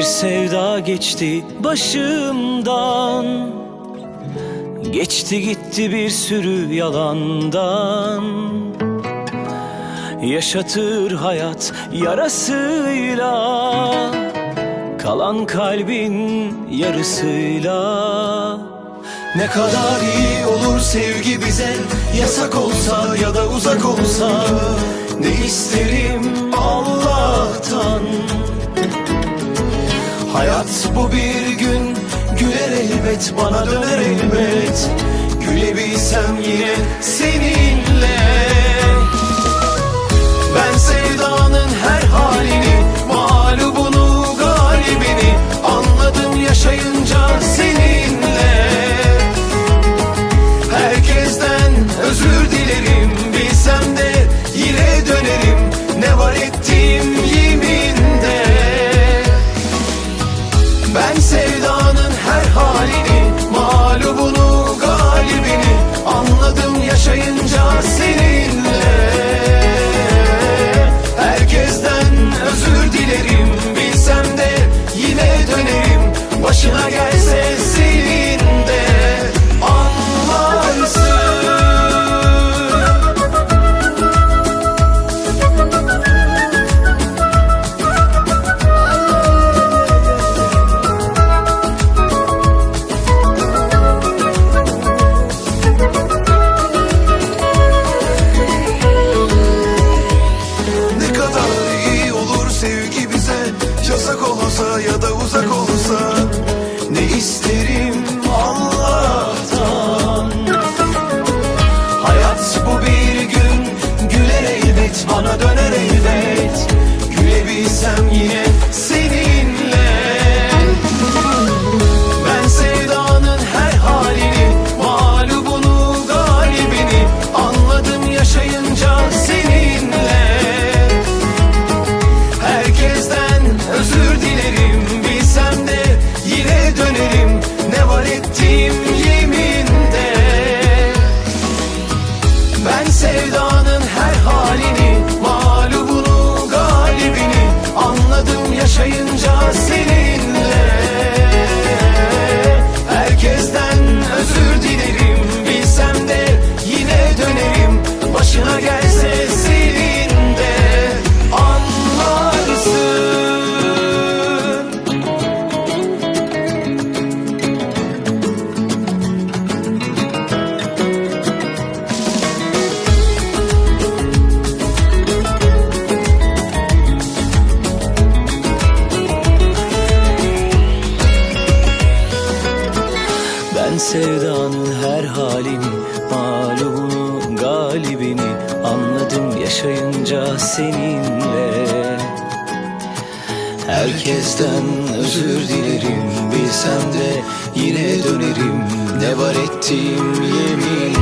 Bir sevda geçti başımdan. Geçti gitti bir sürü yalandan. Yaşatır hayat yarasıyla Kalan kalbin yarısıyla. Ne kadar iyi olur sevgi bize Yasak olsa ya da uzak olsa. Ne isterim Allah'tan Hayat bu bir gün güler elbet bana döner elbet. Gülebilsem yine seninle ya da uzak olsa Ne isterim Allah'tan? Hayat bu bir gün Güler elbet bana döner elbet. Gülebilsem yine sevdanın her halini Mağlubunu galibini Anladım yaşayınca seninle. Herkesten özür dilerim Bilsem de yine dönerim. Ne var ettiğim yeminde